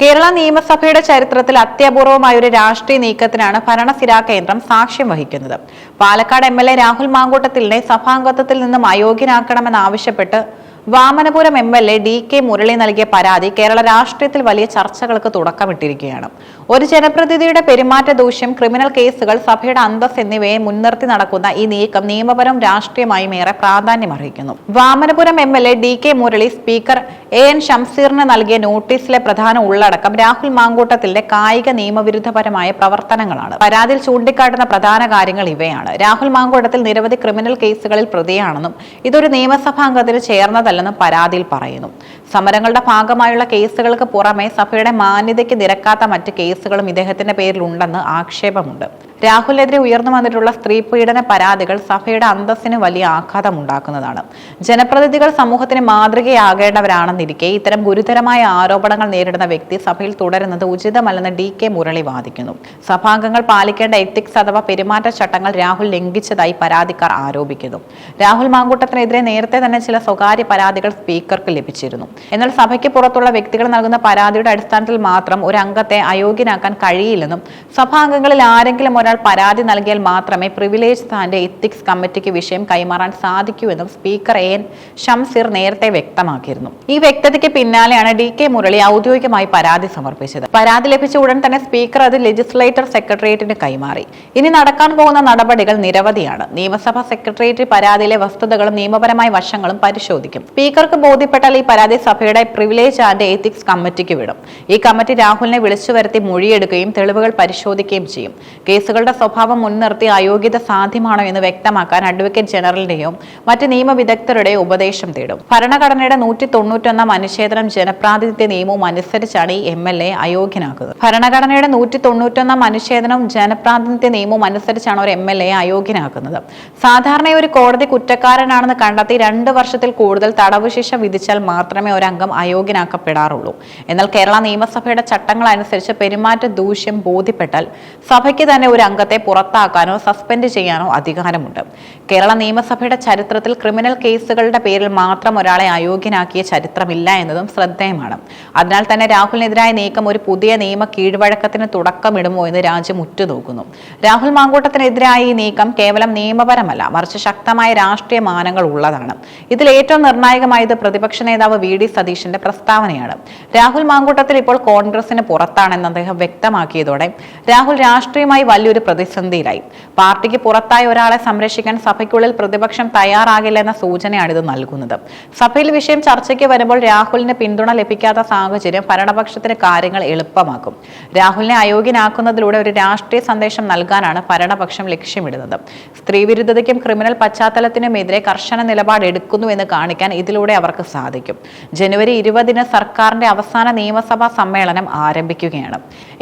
കേരള നിയമസഭയുടെ ചരിത്രത്തിൽ അത്യപൂർവമായ ഒരു രാഷ്ട്രീയ നീക്കത്തിനാണ് ഭരണസിരാ കേന്ദ്രം സാക്ഷ്യം വഹിക്കുന്നത്. പാലക്കാട് എം രാഹുൽ മാങ്കൂട്ടത്തിലിനെ സഭാംഗത്വത്തിൽ നിന്നും അയോഗ്യനാക്കണമെന്നാവശ്യപ്പെട്ട് Vamanapuram M L A D K Murali നൽകിയ പരാതി കേരള രാഷ്ട്രീയത്തിൽ വലിയ ചർച്ചകൾക്ക് തുടക്കമിട്ടിരിക്കുകയാണ്. ഒരു ജനപ്രതിനിധിയുടെ പെരുമാറ്റ ദൂഷ്യം ക്രിമിനൽ കേസുകൾ സഭയുടെ അന്തസ് എന്നിവയെ മുൻനിർത്തി നടക്കുന്ന ഈ നീക്കം നിയമപരവും രാഷ്ട്രീയമായും ഏറെ പ്രാധാന്യമർഹിക്കുന്നു Vamanapuram M L A D K Murali speaker A N ഷംസീറിന് നൽകിയ നോട്ടീസിലെ പ്രധാന ഉള്ളടക്കം രാഹുൽ മാങ്കൂട്ടത്തിന്റെ കായിക നിയമവിരുദ്ധപരമായ പ്രവർത്തനങ്ങളാണ്. പരാതിയിൽ ചൂണ്ടിക്കാട്ടുന്ന പ്രധാന കാര്യങ്ങൾ ഇവയാണ്. രാഹുൽ മാങ്കൂട്ടത്തിൽ നിരവധി ക്രിമിനൽ കേസുകളിൽ പ്രതിയാണെന്നും ഇതൊരു നിയമസഭാംഗത്തിന് ചേർന്നതല്ലെന്നും പരാതിയിൽ പറയുന്നു. സമരങ്ങളുടെ ഭാഗമായുള്ള കേസുകൾക്ക് പുറമെ സഭയുടെ മാന്യതയ്ക്ക് നിരക്കാത്ത മറ്റ് കേസുകളും ഇദ്ദേഹത്തിന്റെ പേരിൽ ഉണ്ടെന്ന് ആക്ഷേപമുണ്ട്. രാഹുലിനെതിരെ ഉയർന്നു വന്നിട്ടുള്ള സ്ത്രീ പീഡന പരാതികൾ സഭയുടെ അന്തസ്സിന് വലിയ ആഘാതം ഉണ്ടാക്കുന്നതാണ്. ജനപ്രതിനിധികൾ സമൂഹത്തിന് മാതൃകയാകേണ്ടവരാണെന്നിരിക്കെ ഇത്തരം ഗുരുതരമായ ആരോപണങ്ങൾ നേരിടുന്ന വ്യക്തി സഭയിൽ തുടരുന്നത് ഉചിതമല്ലെന്ന് ഡി കെ മുരളി വാദിക്കുന്നു. സഭാംഗങ്ങൾ പാലിക്കേണ്ട എത്തിക്സ് അഥവാ പെരുമാറ്റച്ചട്ടങ്ങൾ രാഹുൽ ലംഘിച്ചതായി പരാതിക്കാർ ആരോപിക്കുന്നു. രാഹുൽ മാങ്കൂട്ടത്തിനെതിരെ നേരത്തെ തന്നെ ചില സ്വകാര്യ പരാതികൾ സ്പീക്കർക്ക് ലഭിച്ചിരുന്നു. എന്നാൽ സഭയ്ക്ക് പുറത്തുള്ള വ്യക്തികൾ നൽകുന്ന പരാതിയുടെ അടിസ്ഥാനത്തിൽ മാത്രം ഒരു അംഗത്തെ അയോഗ്യനാക്കാൻ കഴിയില്ലെന്നും സഭാംഗങ്ങളിൽ ആരെങ്കിലും ഒരാൾ പരാതി നൽകിയാൽ മാത്രമേ പ്രിവിലേജ് സ്ഥാന്റെ എത്തിക്സ് കമ്മിറ്റിക്ക് വിഷയം കൈമാറാൻ സാധിക്കൂ എന്നും സ്പീക്കർ എൻ ഷംസീർ നേരത്തെ വ്യക്തമാക്കിയിരുന്നു. ഈ വ്യക്തതയ്ക്ക് പിന്നാലെയാണ് ഡി കെ മുരളി ഔദ്യോഗികമായി പരാതി സമർപ്പിച്ചത്. പരാതി ലഭിച്ച ഉടൻ തന്നെ സ്പീക്കർ അത് ലെജിസ്ലേറ്റർ സെക്രട്ടേറിയറ്റിന് കൈമാറി. ഇനി നടക്കാൻ പോകുന്ന നടപടികൾ നിരവധിയാണ്. നിയമസഭാ സെക്രട്ടേറിയറ്റ് പരാതിയിലെ വസ്തുതകളും നിയമപരമായ വശങ്ങളും പരിശോധിക്കും. സ്പീക്കർക്ക് ബോധ്യപ്പെട്ടാൽ ഈ പരാതി സഭയുടെ പ്രിവിലേജ് ആൻഡ് എത്തിക്സ് കമ്മിറ്റിക്ക് വിടും. ഈ കമ്മിറ്റി രാഹുലിനെ വിളിച്ചു വരുത്തി മൊഴിയെടുക്കുകയും തെളിവുകൾ പരിശോധിക്കുകയും ചെയ്യും. കേസുകളുടെ സ്വഭാവം മുൻനിർത്തി അയോഗ്യത സാധ്യമാണോ എന്ന് വ്യക്തമാക്കാൻ അഡ്വക്കേറ്റ് ജനറലിന്റെയോ മറ്റ് നിയമവിദഗ്ധരുടെയോ ഉപദേശം തേടും. ഭരണഘടനയുടെ നൂറ്റി തൊണ്ണൂറ്റൊന്നാം അനുച്ഛേദനം ജനപ്രാതിനിധ്യ നിയമവും അനുസരിച്ചാണ് ഈ എം എൽ എ അയോഗ്യനാക്കുന്നത് ഭരണഘടനയുടെ നൂറ്റി തൊണ്ണൂറ്റൊന്നാം അനുച്ഛേദനവും ജനപ്രാതിനിധ്യ നിയമവും അനുസരിച്ചാണ് ഒരു എം എൽ എ അയോഗ്യനാക്കുന്നത് സാധാരണ ഒരു കോടതി കുറ്റക്കാരനാണെന്ന് കണ്ടെത്തി രണ്ട് വർഷത്തിൽ കൂടുതൽ തടവ് ശിക്ഷ വിധിച്ചാൽ മാത്രമേ ഒരു അംഗം അയോഗ്യനാക്കപ്പെടാറുള്ളൂ. എന്നാൽ കേരള നിയമസഭയുടെ ചട്ടങ്ങൾ അനുസരിച്ച് പെരുമാറ്റ ദൂഷ്യം ബോധ്യപ്പെട്ടാൽ സഭയ്ക്ക് തന്നെ ഒരു അംഗത്തെ പുറത്താക്കാനോ സസ്പെൻഡ് ചെയ്യാനോ അധികാരമുണ്ട്. കേരള നിയമസഭയുടെ ചരിത്രത്തിൽ ക്രിമിനൽ കേസുകളുടെ പേരിൽ മാത്രം ഒരാളെ അയോഗ്യനാക്കിയ ചരിത്രമില്ല എന്നതും ശ്രദ്ധേയമാണ്. അതിനാൽ തന്നെ രാഹുലിനെതിരായ നീക്കം ഒരു പുതിയ നിയമ കീഴ്വഴക്കത്തിന് തുടക്കമിടുമോ എന്ന് രാജ്യം ഉറ്റുനോക്കുന്നു. രാഹുൽ മാങ്കൂട്ടത്തിനെതിരായ ഈ നീക്കം കേവലം നിയമപരമല്ല മറിച്ച് ശക്തമായ രാഷ്ട്രീയ മാനങ്ങൾ ഉള്ളതാണ്. ഇതിൽ ഏറ്റവും നിർണായകമായത് പ്രതിപക്ഷ നേതാവ് വി ഡി സതീശന്റെ പ്രസ്താവനയാണ്. രാഹുൽ മാങ്കൂട്ടത്തിൽ ഇപ്പോൾ കോൺഗ്രസിന് പുറത്താണെന്ന് അദ്ദേഹം വ്യക്തമാക്കിയതോടെ രാഹുൽ രാഷ്ട്രീയമായി വലിയൊരു പ്രതിസന്ധിയിലായി. പാർട്ടിക്ക് പുറത്തായ ഒരാളെ സംരക്ഷിക്കാൻ സഭയ്ക്കുള്ളിൽ പ്രതിപക്ഷം തയ്യാറാകില്ല എന്ന സൂചനയാണ് ഇത് നൽകുന്നത്. സഭയിൽ വിഷയം ചർച്ചയ്ക്ക് വരുമ്പോൾ രാഹുലിന് പിന്തുണ ലഭിക്കാത്ത സാഹചര്യം ഭരണപക്ഷത്തിന് കാര്യങ്ങൾ എളുപ്പമാക്കും. രാഹുലിനെ അയോഗ്യനാക്കുന്നതിലൂടെ ഒരു രാഷ്ട്രീയ സന്ദേശം നൽകാനാണ് ഭരണപക്ഷം ലക്ഷ്യമിടുന്നത്. സ്ത്രീവിരുദ്ധതയ്ക്കും ക്രിമിനൽ പശ്ചാത്തലത്തിനുമെതിരെ കർശന നിലപാട് എടുക്കുന്നു എന്ന് കാണിക്കാൻ ഇതിലൂടെ അവർക്ക് സാധിക്കും. ജനുവരി ഇരുപതിന് സർക്കാരിന്റെ അവസാന നിയമസഭാ സമ്മേളനം ആരംഭിക്കുകയാണ്.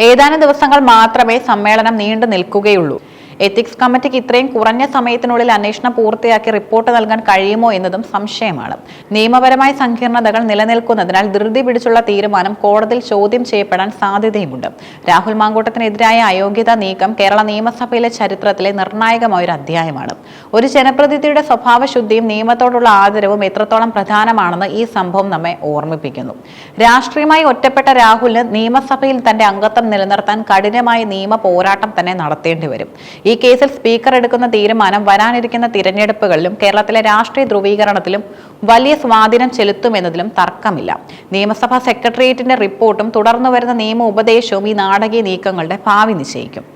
ഏതാനും ദിവസങ്ങൾ മാത്രമേ സമ്മേളനം നീണ്ടു നിൽക്കുകയുള്ളൂ എത്തിക്സ് കമ്മിറ്റിക്ക് ഇത്രയും കുറഞ്ഞ സമയത്തിനുള്ളിൽ അന്വേഷണം പൂർത്തിയാക്കി റിപ്പോർട്ട് നൽകാൻ കഴിയുമോ എന്നതും സംശയമാണ്. നിയമപരമായ സങ്കീർണതകൾ നിലനിൽക്കുന്നതിനാൽ ധൃതി പിടിച്ചുള്ള തീരുമാനം കോടതിയിൽ ചോദ്യം ചെയ്യപ്പെടാൻ സാധ്യതയുമുണ്ട്. രാഹുൽ മാങ്കൂട്ടത്തിനെതിരായ അയോഗ്യത നീക്കം കേരള നിയമസഭയിലെ ചരിത്രത്തിലെ നിർണായകമായ ഒരു അധ്യായമാണ്. ഒരു ജനപ്രതിനിധിയുടെ സ്വഭാവശുദ്ധിയും നിയമത്തോടുള്ള ആദരവും എത്രത്തോളം പ്രധാനമാണെന്ന് ഈ സംഭവം നമ്മെ ഓർമ്മിപ്പിക്കുന്നു. രാഷ്ട്രീയമായി ഒറ്റപ്പെട്ട രാഹുലിന് നിയമസഭയിൽ തന്റെ അംഗത്വം നിലനിർത്താൻ കഠിനമായ നിയമ പോരാട്ടം തന്നെ നടത്തേണ്ടി വരും. ഈ കേസിൽ സ്പീക്കർ എടുക്കുന്ന തീരുമാനം വരാനിരിക്കുന്ന തിരഞ്ഞെടുപ്പുകളിലും കേരളത്തിലെ രാഷ്ട്രീയ ധ്രുവീകരണത്തിലും വലിയ സ്വാധീനം ചെലുത്തുമെന്നതിലും തർക്കമില്ല. നിയമസഭാ സെക്രട്ടേറിയറ്റിന്റെ റിപ്പോർട്ടും തുടർന്നു വരുന്ന നിയമ ഉപദേശവും ഈ നാടകീയ നീക്കങ്ങളുടെ ഭാവി നിശ്ചയിക്കും.